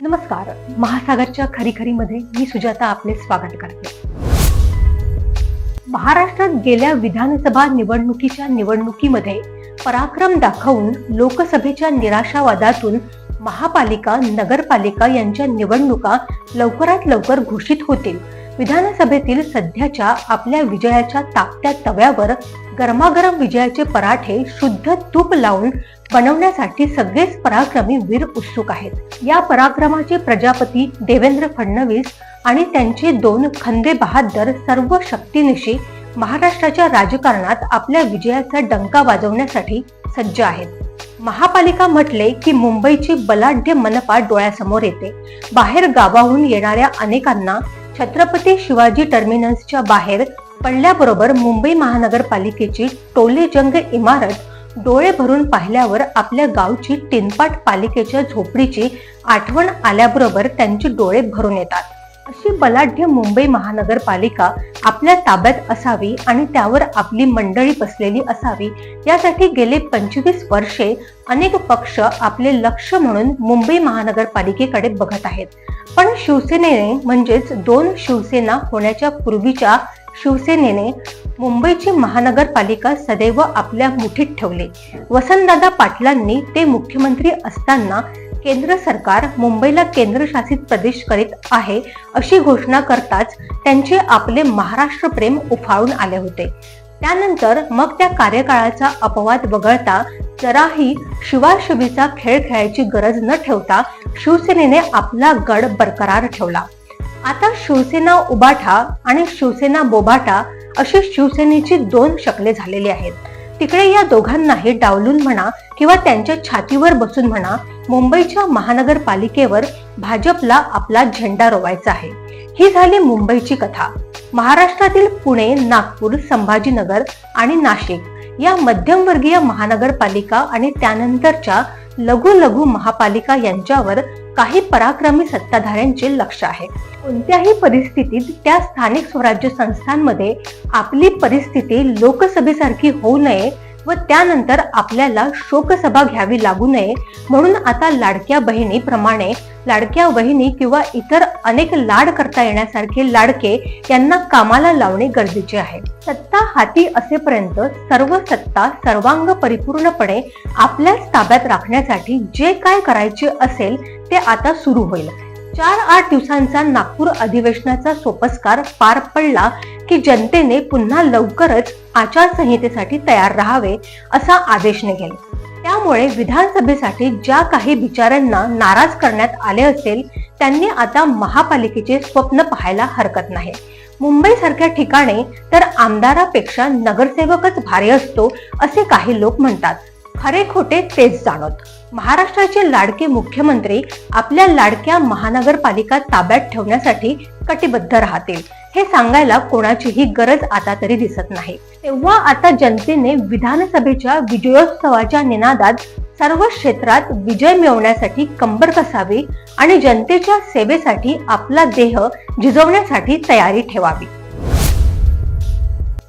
नमस्कार. महासागरच्या खरीखरीमध्ये मी सुजाता आपले स्वागत करते. महाराष्ट्रात गेल्या विधानसभा निवडणुकीच्या निवडणुकीमध्ये पराक्रम दाखवून लोकसभेच्या निराशावादातून महापालिका नगरपालिका यांच्या निवडणुका लवकरात लवकर घोषित होतील. विधानसभेतील सध्याच्या आपल्या विजयाच्या ताकत्या तव्यावर गरमागरम विजयाचे पराठे शुद्ध तूप लावून बनवण्यासाठी सगळेच पराक्रमी वीर उत्सुक आहेत. या पराक्रमाचे प्रजापती देवेंद्र फडणवीस आणि त्यांचे दोन खंदे बहादर सर्व शक्तीनिशी महाराष्ट्राच्या राजकारणात आपल्या विजयाचा डंका वाजवण्यासाठी सज्ज आहेत. महापालिका म्हटले की मुंबईची बलाढ्य मनपा डोळ्यासमोर येते. बाहेर गावाहून येणाऱ्या अनेकांना छत्रपती शिवाजी टर्मिनसच्या बाहेर पडल्याबरोबर मुंबई महानगरपालिकेची टोलेजंग इमारत डोळे भरून पाहिल्यावर आपल्या गावची टिनपाट पालिकेच्या झोपडीची आठवण आल्याबरोबर त्यांचे डोळे भरून येतात. अशी बलाढ्य मुंबई महानगरपालिका आपल्या ताब्यात असावी आणि त्यावर आपली मंडळी बसलेली असावी यासाठी गेले पंचवीस वर्षे अनेक पक्ष आपले लक्ष म्हणून मुंबई महानगरपालिकेकडे बघत आहेत. पण शिवसेनेने म्हणजेच दोन शिवसेना होण्याच्या पूर्वीच्या शिवसेनेने मुंबईची महानगरपालिका सदैव आपल्या मुठीत ठेवले. वसंतदादा पाटलांनी ते मुख्यमंत्री असताना केंद्र सरकार मुंबईला केंद्रशासित प्रदेश करीत आहे अशी घोषणा करताच त्यांचे आपले महाराष्ट्र प्रेम उफाळून आले होते. त्यानंतर मग त्या कार्यकाळाचा अपवाद वगळता जराही शिवाशिवीचा खेळ खेळायची गरज न ठेवता शिवसेनेने आपला गड बरकरार ठेवला. आता शिवसेना उबाठा आणि शिवसेना बोबाटा अशी शिवसेनेची दोन शकले झालेली आहेत. तिकडे या दोघांनाही डावलून म्हणा किंवा त्यांच्या छातीवर बसून म्हणा मुंबईच्या महानगरपालिकेवर भाजपला आपला झेंडा रोवायचा आहे. ही झाली मुंबईची कथा. महाराष्ट्रातील पुणे नागपूर संभाजीनगर आणि नाशिक या मध्यमवर्गीय महानगरपालिका आणि त्यानंतरच्या लघु लघु महापालिका यांच्यावर काही पराक्रमी सत्ताधाऱ्यांचे लक्ष आहे. कोणत्याही परिस्थितीत त्या स्थानिक स्वराज्य संस्थांमध्ये आपली परिस्थिती लोकसभेसारखी होऊ नये व त्यानंतर आपल्याला शोकसभा घ्यावी लागू नये म्हणून आता लाडक्या बहिणीप्रमाणे लाडक्या बहिणी किंवा इतर अनेक लाड करता येण्यासारखे लाडके यांना कामाला लावणे गरजेचे आहे. सत्ता हाती असेपर्यंत सर्व सत्ता सर्वांग परिपूर्णपणे आपल्याच ताब्यात राखण्यासाठी जे काय करायचे असेल ते आता सुरू होईल. चार आठ दिवसांचा नागपूर अधिवेशनाचा सोपस्कार पार पडला की जनतेने पुन्हा लवकरच आचारसंहितेसाठी तयार राहावे असा आदेश निघेल. त्यामुळे विधानसभेसाठी ज्या काही बिचारांना नाराज करण्यात आले असेल त्यांनी आता महापालिकेचे स्वप्न पाहायला हरकत नाही. मुंबईसारख्या ठिकाणी तर आमदारापेक्षा नगरसेवकच भारी असतो असे काही लोक म्हणतात. खरे खोटे तेच जाणत महाराष्ट्राचे लाडके मुख्यमंत्री आपल्या लाडक्या महानगरपालिका ताब्यात ठेवण्यासाठी कटिबद्ध राहतील. हे सांगायला कोणाचीही गरज आता तरी दिसत नाही. तेव्हा आता जनतेने विधानसभेच्या विजयोत्सवाच्या निनादात सर्व क्षेत्रात विजय मिळवण्यासाठी कंबर कसावी आणि जनतेच्या सेवेसाठी आपला देह झिजवण्यासाठी तयारी ठेवावी.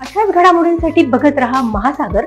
अशाच घडामोडींसाठी बघत रहा महासागर.